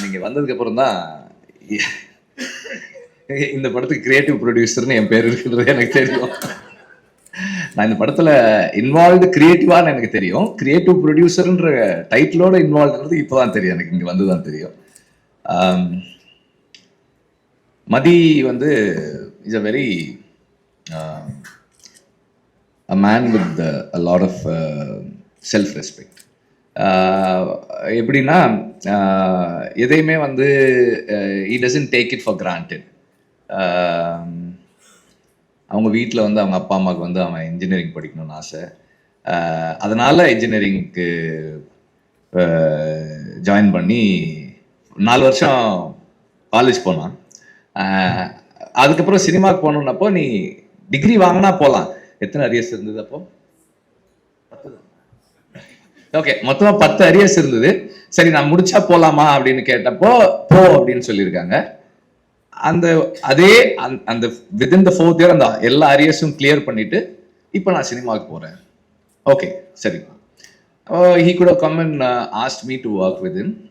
நான் இங்கே வந்ததுக்கு அப்புறம் தான் இந்த படத்துக்கு கிரியேட்டிவ் ப்ரொடியூசர்னு என் பேர் இருக்கிறது எனக்கு தெரியும். நான் இந்த படத்துல இன்வால்வ்டு கிரியேட்டிவான்னு எனக்கு தெரியும். கிரியேட்டிவ் ப்ரொடியூசர்ன்ற டைட்டிலோட இன்வால்வ்ன்றது இப்போதான் தெரியும். எனக்கு இங்க வந்து தான் தெரியும் மதி வந்து is a very a man with uh, lot of self respect எப்படின்னா எதையுமே வந்து இ doesn't take it for granted அவங்க வீட்டில் வந்து அவங்க அப்பா அம்மாவுக்கு வந்து அவன் இன்ஜினியரிங் படிக்கணும்னு ஆசை. அதனால் இன்ஜினியரிங்க்கு ஜாயின் பண்ணி நாலு வருஷம் காலேஜ் போனான். அதுக்கப்புறம் சினிமாவுக்கு போகணுன்னப்போ நீ டிகிரி வாங்கினா போகலாம் எத்தனை அரியர்ஸ் இருந்தது அப்போ? ஓகே மொத்தமா பத்து அரியர்ஸ் இருந்தது. சரி நான் முடிச்சா போலாமா அப்படின்னு கேட்டப்போ போ அப்படின்னு சொல்லியிருக்காங்க. அந்த அதே அந்த- அந்த வித்தின் த ஃபோர்த் இயர் அந்த எல்லா அரியர்ஸும் கிளியர் பண்ணிட்டு இப்போ நான் சினிமாவுக்கு போறேன். ஓகே சரி. ஹீ கூட come and asked me to work with in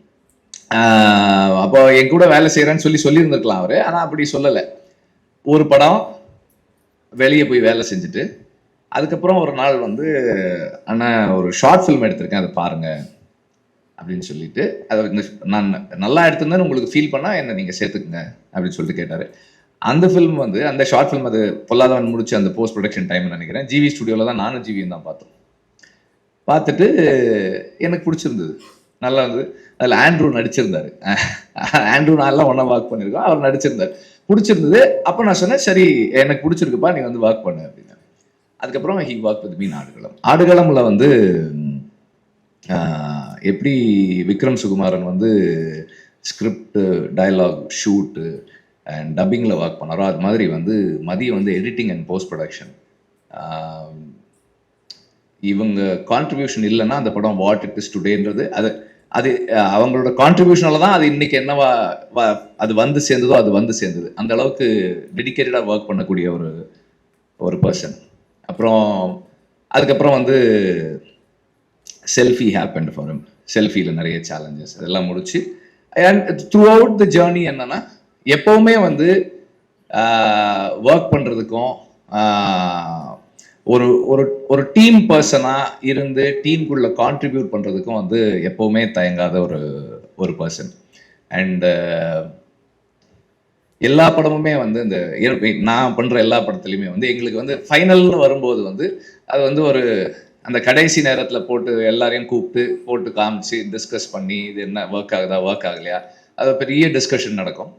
அப்போ என் கூட வேலை செய்யறேன்னு சொல்லி சொல்லியிருந்திருக்கலாம் அவரு. ஆனால் அப்படி சொல்லலை. ஒரு படம் வெளியே போய் வேலை செஞ்சுட்டு அதுக்கப்புறம் ஒரு நாள் வந்து அண்ணா ஒரு ஷார்ட் ஃபிலிம் எடுத்திருக்கேன் அதை பாருங்க அப்படின்னு சொல்லிட்டு அதை நான் நல்லா எடுத்திருந்தேன்னு உங்களுக்கு ஃபீல் பண்ணால் என்ன நீங்கள் சேர்த்துக்குங்க அப்படின்னு சொல்லிட்டு கேட்டார். அந்த ஃபிலிம் வந்து அந்த ஷார்ட் ஃபிலிம் அது பொல்லாதவன் முடிச்சு அந்த போஸ்ட் ப்ரொடக்ஷன் டைம் நினைக்கிறேன். ஜிவி ஸ்டுடியோவில் தான் நானும் ஜிவியும் தான் பார்த்தோம். பார்த்துட்டு எனக்கு பிடிச்சிருந்தது. நல்லா இருந்தது. அதில் ஆண்ட்ரூ நடிச்சிருந்தாரு. ஆண்ட்ரூ நான் எல்லாம் ஒன்றா ஒர்க் பண்ணியிருக்கோம். அவர் நடிச்சிருந்தார். பிடிச்சிருந்தது. அப்போ நான் சொன்னேன் சரி எனக்கு பிடிச்சிருக்குப்பா நீ வந்து ஒர்க் பண்ணு அப்படின்னு. அதுக்கப்புறம் he work with me in Aadukalam. ஆடுகளமில் வந்து எப்படி விக்ரம் சுகுமாரன் வந்து ஸ்கிரிப்டு டயலாக் ஷூட்டு அண்ட் டப்பிங்கில் ஒர்க் பண்ணாரோ அது மாதிரி வந்து மதியம் வந்து எடிட்டிங் அண்ட் போஸ்ட் ப்ரொடக்ஷன் இவங்க கான்ட்ரிபியூஷன் இல்லைன்னா அந்த படம் வாட் இட் இஸ் டுடேன்றது அது அது அவங்களோட கான்ட்ரிபியூஷனால தான் அது இன்னைக்கு என்னவா வ- அது வந்து சேர்ந்ததோ அது வந்து சேர்ந்தது. அந்த அளவுக்கு டெடிக்கேட்டடாக ஒர்க் பண்ணக்கூடிய ஒரு ஒரு பர்சன் அப்புறம் அதுக்கப்புறம் வந்து செல்ஃபி ஹேப்பன் ஃபார் செல்ஃபியில் நிறைய சேலஞ்சஸ் அதெல்லாம் முடிச்சு and throughout the journey என்னன்னா எப்பவுமே வந்து ஒர்க் பண்ணுறதுக்கும் ஒரு ஒரு ஒரு டீம் பர்சனாக இருந்து டீமுக்குள்ளே கான்ட்ரிபியூட் பண்ணுறதுக்கும் வந்து எப்போவுமே தயங்காத ஒரு ஒரு பர்சன் அண்டு எல்லா படமுமே வந்து இந்த நான் பண்ற எல்லா படத்துலையுமே வந்து எங்களுக்கு வந்து ஃபைனல்னு வரும்போது வந்து அது வந்து ஒரு அந்த கடைசி நேரத்தில் போட்டு எல்லாரையும் கூப்பிட்டு போட்டு காமிச்சு டிஸ்கஸ் பண்ணி இது என்ன ஒர்க் ஆகுதா ஒர்க் ஆகலையா? அது பெரிய டிஸ்கஷன் நடக்கும்.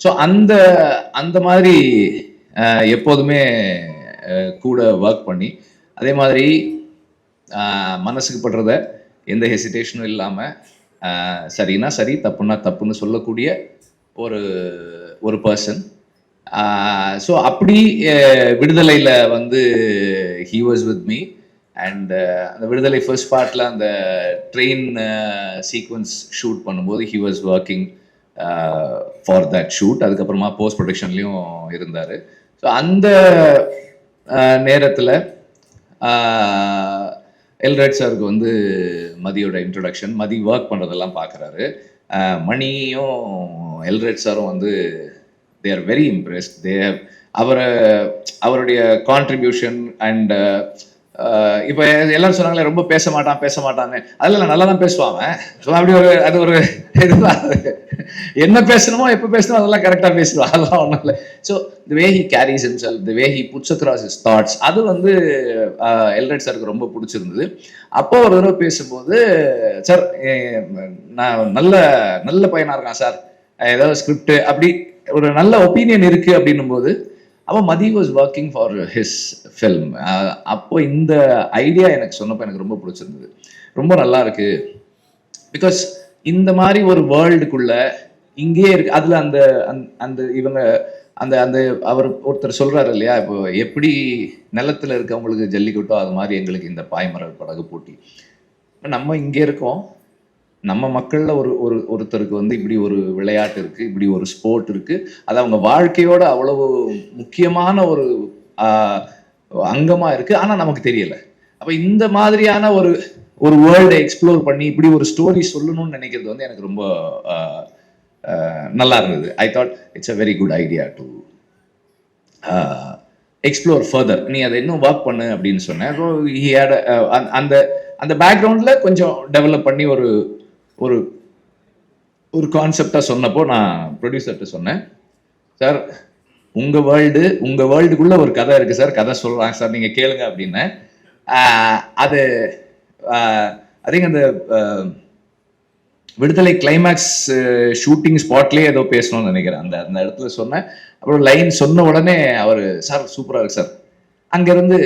ஸோ அந்த அந்த மாதிரி எப்போதுமே கூட ஒர்க் பண்ணி அதே மாதிரி மனசுக்கு படுறத எந்த ஹெசிடேஷனும் இல்லாமல் சரினா சரி தப்புனா தப்புன்னு சொல்லக்கூடிய ஒரு ஒரு பர்சன் ஸோ அப்படி விடுதலையில் வந்து he was with me and அந்த விடுதலை ஃபர்ஸ்ட் பார்ட்டில் அந்த ட்ரெயின் சீக்வன்ஸ் ஷூட் பண்ணும்போது he was working for that shoot அதுக்கப்புறமா போஸ்ட் ப்ரொடக்ஷன்லேயும் இருந்தார். ஸோ அந்த நேரத்தில் எல்ரட் சாருக்கு வந்து மதியோட இன்ட்ரொடக்ஷன் மதி ஒர்க் பண்ணுறதெல்லாம் பார்க்குறாரு மணியும் எல்ரெட் சாரும் வந்து they are very impressed they அவரை அவருடைய கான்ட்ரிபியூஷன் அண்ட் இப்போ எல்லாரும் சொன்னாங்களே ரொம்ப பேச மாட்டான் பேச மாட்டான்னு. அதில் நல்லா தான் பேசுவாங்க அப்படி ஒரு அது ஒரு இதுதான் என்ன பேசணுமோ எப்போ பேசணுமோ அதெல்லாம் கரெக்டாக பேசுவான் அதெல்லாம் ஒன்றும் இல்லை. So the way he carries himself the way he puts across his thoughts அது வந்து uh, எல்ரெட் சாருக்கு ரொம்ப பிடிச்சிருந்தது. அப்போ ஒரு தடவை பேசும்போது சார் நான் நல்ல நல்ல பையனா இருக்கான் சார். ஏதாவது ஸ்கிரிப்ட் அப்படி ஒரு நல்ல ஒப்பீனியன் இருக்கு அப்படின்னும் போது அப்போ Mathi was working for his film அப்போ இந்த ஐடியா எனக்கு சொன்னப்போ எனக்கு ரொம்ப பிடிச்சிருந்தது. ரொம்ப நல்லா இருக்கு. பிகாஸ் இந்த மாதிரி ஒரு வேர்ல்டுக்குள்ள இங்கேயே இருக்கு. அதுல அந்த அந்த- அந்த இவங்க அந்த அந்த அவர் ஒருத்தர் சொல்றாரு இல்லையா? இப்போ எப்படி நிலத்துல இருக்கவங்களுக்கு ஜல்லிக்கட்டோ அது மாதிரி எங்களுக்கு இந்த பாய்மரல் படகு போட்டி. நம்ம இங்கே இருக்கோம். நம்ம மக்கள்ல ஒரு ஒரு ஒருத்தருக்கு வந்து இப்படி ஒரு விளையாட்டு இருக்கு இப்படி ஒரு ஸ்போர்ட் இருக்கு. அது அவங்க வாழ்க்கையோட அவ்வளவு முக்கியமான ஒரு அங்கமாக அங்கமா இருக்கு. ஆனா நமக்கு தெரியல. அப்ப இந்த மாதிரியான ஒரு ஒரு வேர்ல்டை எக்ஸ்ப்ளோர் பண்ணி இப்படி ஒரு ஸ்டோரி சொல்லணும்னு நினைக்கிறது வந்து எனக்கு ரொம்ப நல்லா இருந்தது. I thought it's a very good idea to explore further நீ அதை இன்னும் ஒர்க் பண்ணு அப்படின்னு சொன்னேன். அந்த- அந்த அந்த பேக்ரவுண்டில் கொஞ்சம் டெவலப் பண்ணி ஒரு ஒரு ஒரு கான்செப்டாக சொன்னப்போ நான் ப்ரொடியூசர்கிட்ட சொன்னேன். சார் உங்கள் வேர்ல்டு உங்கள் வேர்ல்டுக்குள்ள ஒரு கதை இருக்குது சார் கதை சொல்கிறாங்க சார் நீங்கள் கேளுங்க அப்படின்னு அது ஐ திங்க் அந்த விடுதலை கிளைமேக்ஸ் ஷூட்டிங் ஸ்பாட்லேயே ஏதோ பேசணும்னு நினைக்கிறேன். அந்த அந்த இடத்துல சொன்னேன். அப்புறம் லைன் சொன்ன உடனே அவர் சார் சூப்பராக இருக்கு சார் அங்கேருந்து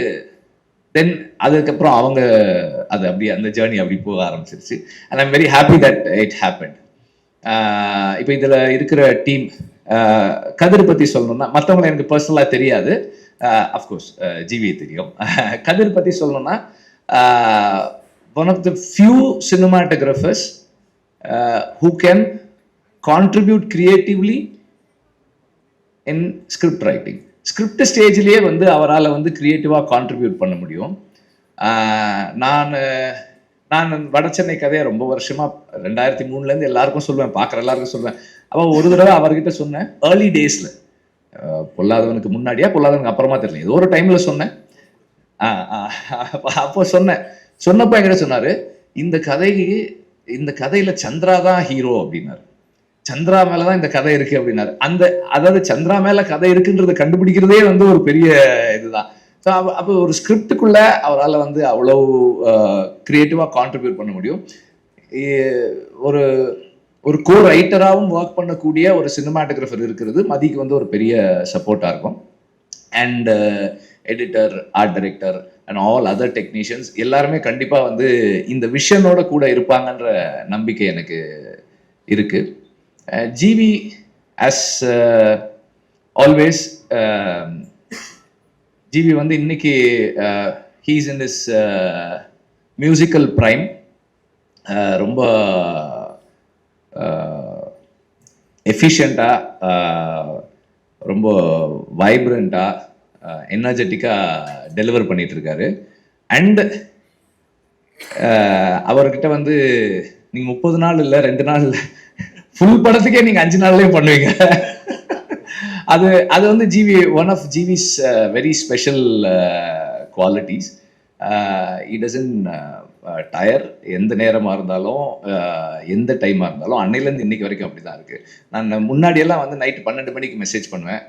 தென் அதுக்கப்புறம் அவங்க அது அப்படி அந்த ஜேர்னி அப்படி போக ஆரம்பிச்சிருச்சு. And I'm very happy that it happen இப்போ இதில் இருக்கிற டீம் கதிர் பற்றி சொல்லணும்னா மற்றவங்களை எனக்கு பர்சனலாக தெரியாது. அஃப்கோர்ஸ் ஜிவி தெரியும். கதிர் பற்றி சொல்லணும்னா one of the few cinematographers who can contribute creatively in script writing script ஸ்டேஜ்லேயே வந்து அவரால் வந்து க்ரியேட்டிவாக கான்ட்ரிபியூட் பண்ண முடியும். நான் நான் வட சென்னை கதையை ரொம்ப வருஷமாக ரெண்டாயிரத்தி மூணுலேருந்து எல்லாருக்கும் சொல்லுவேன் பார்க்குற எல்லாருக்கும் சொல்லுவேன் அப்போ ஒரு தடவை அவர்கிட்ட சொன்னேன் ஏர்லி டேஸில் பொல்லாதவனுக்கு முன்னாடியா பொல்லாதவனுக்கு அப்புறமா தெரியல. ஏதோ ஒரு டைமில் சொன்னேன். அப்போ சொன்னேன். சொன்னப்போ என்கிட்ட சொன்னார் இந்த கதைக்கு இந்த கதையில் சந்திரா தான் ஹீரோ அப்படின்னாரு. சந்திரா மேலதான் இந்த கதை இருக்கு அப்படின்னாரு. அந்த அதாவது சந்திரா மேல கதை இருக்குன்றத கண்டுபிடிக்கிறதே வந்து ஒரு பெரிய இதுதான். ஸோ அப்போ ஒரு ஸ்கிரிப்டுக்குள்ள அவரால் வந்து அவ்வளோ கிரியேட்டிவாக கான்ட்ரிபியூட் பண்ண முடியும். ஒரு ஒரு கோ ரைட்டராகவும் ஒர்க் பண்ணக்கூடிய ஒரு சினிமாட்டோகிராஃபர் இருக்கிறது. மதிக்கு வந்து ஒரு பெரிய சப்போர்ட்டாக இருக்கும். And editor art director and all other technicians எல்லாருமே கண்டிப்பாக வந்து இந்த விஷனோட கூட இருப்பாங்கன்ற நம்பிக்கை எனக்கு இருக்குது ஜிவி அஸ் ஆல்வேஸ் ஜிவி வந்து இன்னைக்கு he's in this musical prime ரொம்ப uh, எஃபிஷியண்ட்டாக uh, ரொம்ப வைப்ரண்ட்டாக எனர்ஜெட்டிக்காக டெலிவர் பண்ணிகிட்ருக்காரு அண்டு அண்ட் அவர்கிட்ட வந்து நீங்கள் முப்பது நாள் இல்லை ரெண்டு நாள் இல்லை ஃபுல் படத்துக்கே நீங்க அஞ்சு நாள்லயே பண்ணுவீங்க. அது அது வந்து GV one of GV's very special qualities it doesn't tire எந்த நேரமாக இருந்தாலும் uh, எந்த டைமாக இருந்தாலும் அன்னையிலேருந்து இன்னைக்கு வரைக்கும் அப்படி தான் இருக்குது நான் முன்னாடியெல்லாம் வந்து நைட்டு பன்னெண்டு மணிக்கு மெசேஜ் பண்ணுவேன்.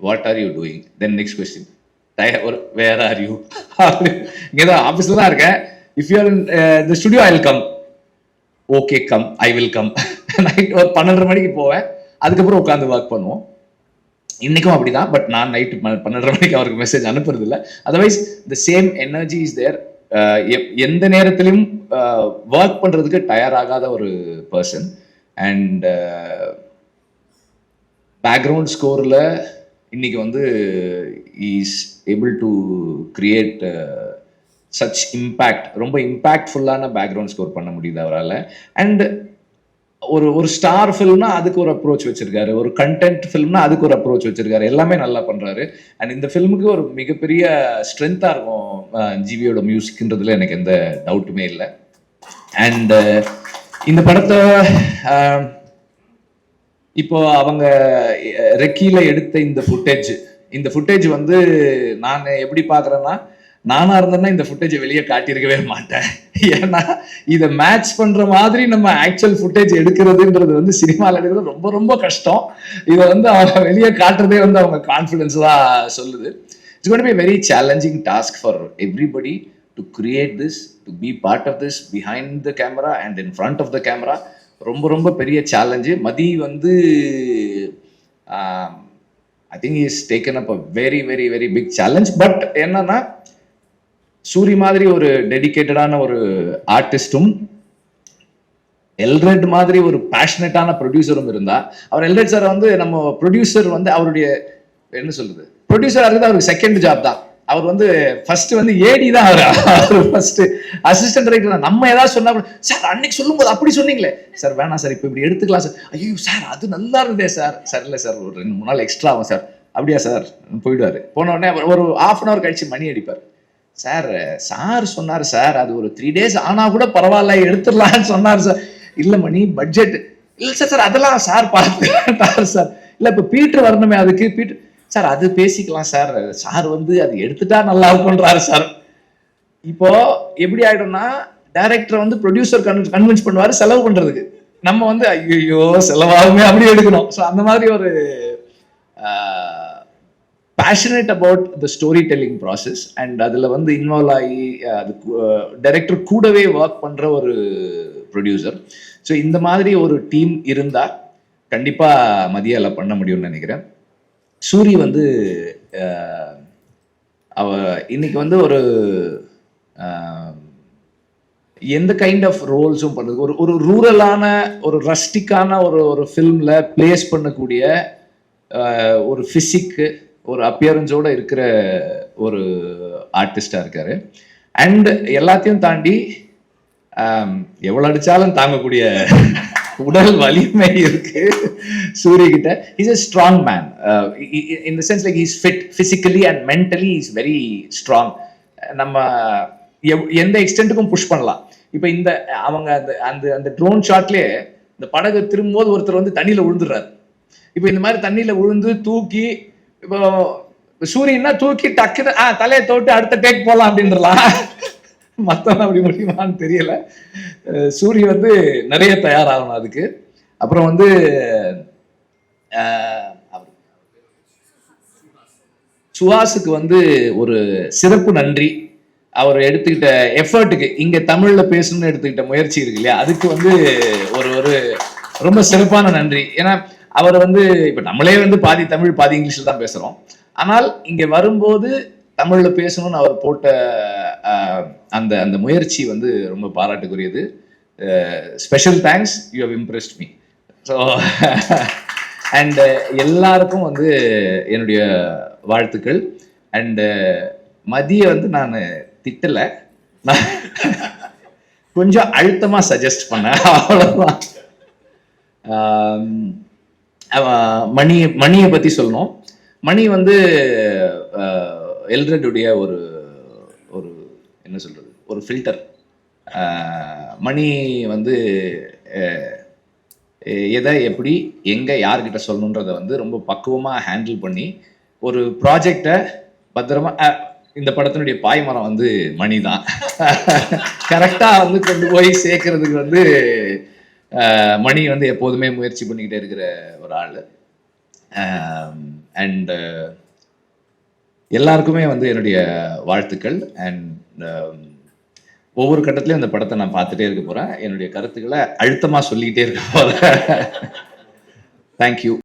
What are you doing then next question tyre ஒரு வேர் ஆர் யூ இங்கே தான் ஆஃபீஸில் தான் இருக்கேன். If you're the studio I will come okay come I will come night ஒரு பன்னெண்டரை மணிக்கு போவேன். அதுக்கப்புறம் உட்காந்து ஒர்க் பண்ணுவோம். இன்னைக்கும் அப்படிதான் பட் நான் நைட்டு பன்னெண்டரை மணிக்கு அவருக்கு மெசேஜ் அனுப்புறது இல்லை otherwise the same energy is there எந்த நேரத்திலையும் ஒர்க் uh, பண்றதுக்கு டயர் ஆகாத ஒரு பர்சன் அண்ட் பேக்ரவுண்ட் ஸ்கோரில் இன்னைக்கு வந்து is able to create such impact ரொம்ப இம்பேக்ட்ஃபுல்லான பேக்ரவுண்ட் ஸ்கோர் பண்ண முடியுது அவரால். அண்ட் ஒரு ஒரு ஸ்டார் ஃபிலிம்னா அதுக்கு ஒரு அப்ரோச் வச்சிருக்காரு. ஒரு கண்டென்ட் ஃபிலிம்னா அதுக்கு ஒரு அப்ரோச் வச்சிருக்காரு. எல்லாமே நல்லா பண்றாரு. அண்ட் இந்த ஃபிலிமுக்கு ஒரு மிகப்பெரிய ஸ்ட்ரென்த்தா இருக்கும் ஜிவியோட மியூசிக்ன்றதுல எனக்கு எந்த டவுட்டுமே இல்லை. அண்ட் இந்த படத்தை இப்போ அவங்க ரெக்கியில எடுத்த இந்த ஃபுட்டேஜ் இந்த ஃபுட்டேஜ் வந்து நான் எப்படி பாக்குறேன்னா நானா இருந்தேன்னா இந்த ஃபுட்டேஜை வெளியே காட்டியிருக்கவே மாட்டேன். ஏன்னா இதை மேட்ச் பண்ற மாதிரி நம்ம ஆக்சுவல் ஃபுட்டேஜ் எடுக்கிறதுன்றது வந்து சினிமாவில் எடுக்கிறது ரொம்ப ரொம்ப கஷ்டம். இதை வந்து அவங்க வெளியே காட்டுறதே வந்து அவங்க கான்ஃபிடென்ஸ் தான் சொல்லுது. It's got be very challenging task for everybody to create this to be part of this behind the camera and in front of the camera ரொம்ப ரொம்ப பெரிய சேலஞ்சு மதி வந்து I think is taken up a very very very big challenge but என்னன்னா சூரி மாதிரி ஒரு டெடிகேட்டடான ஒரு ஆர்டிஸ்டும் எல்ரெட் மாதிரி ஒரு பேஷனட்டான ப்ரொடியூசரும் இருந்தா அவர் எல்ரெட் சார் வந்து நம்ம ப்ரொடியூசர் வந்து அவருடைய என்ன சொல்றது? ப்ரொடியூசர் இருக்கிறது அவருக்கு செகண்ட் ஜாப் தான். அவர் வந்து ஃபர்ஸ்ட் வந்து ஏடி தான் அவர். அவர் ஃபர்ஸ்ட் அசிஸ்டன்ட் ரைட்டர் நம்ம ஏதாவது சொன்னா கூட சார் அன்னைக்கு சொல்லும்போது அப்படி சொன்னீங்களே. சார் வேணாம் சார் இப்போ இப்படி எடுத்துக்கலாம் சார் ஐயோ சார் அது நல்லா இருந்தே சார் சார் இல்லை சார் ஒரு ரெண்டு மூணு நாள் எக்ஸ்ட்ரா ஆகும் சார் அப்படியா சார் போயிடுவாரு. போன உடனே ஒரு ஆஃப் அன் அவர் கழிச்சு மணி அடிப்பார். சார் சார் சொன்னார் சார் அது ஒரு த்ரீ டேஸ் ஆனால் கூட பரவாயில்ல எடுத்துடலான்னு சொன்னார் சார். இல்லை மணி பட்ஜெட் இல்லை சார் சார் அதெல்லாம் சார் பார்த்துட்டார் சார். இல்லை இப்போ பீட்டர் வரணுமே அதுக்கு பீட்டர் சார் அது பேசிக்கலாம் சார். சார் வந்து அது எடுத்துட்டா நல்லா இருக்கும்ன்றாரு சார். இப்போ எப்படி ஆகிடும்னா டைரக்டரை வந்து ப்ரொடியூசர் கன்வின்ஸ் பண்ணுவார் செலவு பண்ணுறதுக்கு நம்ம வந்து ஐயோ செலவாகுமே அப்படி எடுக்கணும். ஸோ அந்த மாதிரி ஒரு passionate about the story telling process and அதில் வந்து இன்வால்வ் ஆகி அது டைரக்டர் கூடவே ஒர்க் பண்ணுற ஒரு ப்ரொடியூசர் ஸோ இந்த மாதிரி ஒரு டீம் இருந்தால் கண்டிப்பாக மதியால பண்ண முடியும்னு நினைக்கிறேன். சூரி வந்து அவ இன்னைக்கு வந்து ஒரு எந்த கைண்ட் ஆஃப் ரோல்ஸும் பண்ணுது. ஒரு ஒரு ரூரலான ஒரு ரஸ்டிக்கான ஒரு ஒரு ஃபில்மில் பிளேஸ் பண்ணக்கூடிய ஒரு ஃபிசிக்கு ஒரு அப்பியரன்ஸோட இருக்கிற ஒரு ஆர்டிஸ்டாக இருக்காரு. அண்ட் எல்லாத்தையும் தாண்டி ஆம், எவ்வளவு அடிச்சாலும் தாங்கக்கூடிய உடல் வலிமை இருக்கு சூரிய கிட்ட. Is a strong man in the sense like is fit physically and mentally is very strong நம்ம எந்த எக்ஸ்டென்ட்டுக்கும் புஷ் பண்ணலாம். இப்போ இந்த அவங்க அந்த அந்த அந்த ட்ரோன் ஷாட்லயே இந்த படகு திரும்பும்போது ஒருத்தர் வந்து தண்ணியில விழுந்துடுறாரு இப்போ இந்த மாதிரி தண்ணியில விழுந்து தூக்கி இப்போ சூரியன்னா தூக்கி டக்குன்னு ஆ தலையை தோட்டு அடுத்த டேக் போகலாம் அப்படின்றலாம். மத்தவங்க அப்படி முடியுமான்னு தெரியல. சூரிய வந்து நிறைய தயாராகணும் அதுக்கு. அப்புறம் வந்து சுஹாஸுக்கு வந்து ஒரு சிறப்பு நன்றி. அவர் எடுத்துக்கிட்ட எஃபர்ட்டுக்கு இங்க தமிழ்ல பேசணும்னு எடுத்துக்கிட்ட முயற்சி இருக்கு இல்லையா? அதுக்கு வந்து ஒரு ஒரு ரொம்ப சிறப்பான நன்றி. ஏன்னா அவர் வந்து இப்ப நம்மளே வந்து பாதி தமிழ் பாதி இங்கிலீஷ்ல தான் பேசுறோம். ஆனால் இங்க வரும்போது தமிழ்ல பேசணும்னு அவர் போட்ட அந்த அந்த முயற்சி வந்து ரொம்ப பாராட்டுக்குரியது. Special thanks you have impressed me so and எல்லாருக்கும் வந்து என்னுடைய வாழ்த்துக்கள். அண்டு மதிய வந்து நான் திட்டலை. நான் கொஞ்சம் அழுத்தமாக சஜஸ்ட் பண்ணேன். அவ்வளோதான் மணியை மணி மணியை பத்தி சொல்லணும். மணி வந்து எல்ரெட்டுடைய ஒரு ஒரு என்ன சொல்றது ஒரு ஃபில்டர் மணி வந்து எதை எப்படி எங்கே யார்கிட்ட சொல்லணுன்றத வந்து ரொம்ப பக்குவமாக ஹேண்டில் பண்ணி ஒரு ப்ராஜெக்டை பத்திரமா இந்த படத்தினுடைய பாய்மரம் வந்து மணி தான் கரெக்டாக வந்து கொண்டு போய் சேர்க்கறதுக்கு வந்து மணி வந்து எப்போதுமே முயற்சி பண்ணிக்கிட்டே இருக்கிற ஒரு ஆள். அண்டு எல்லாருக்குமே வந்து என்னுடைய வாழ்த்துக்கள். அண்ட் ஒவ்வொரு கட்டத்திலையும் அந்த படத்தை நான் பார்த்துட்டே இருக்க போகிறேன் என்னுடைய கருத்துக்களை அழுத்தமாக சொல்லிக்கிட்டே இருக்க போகிறேன் தேங்க்யூ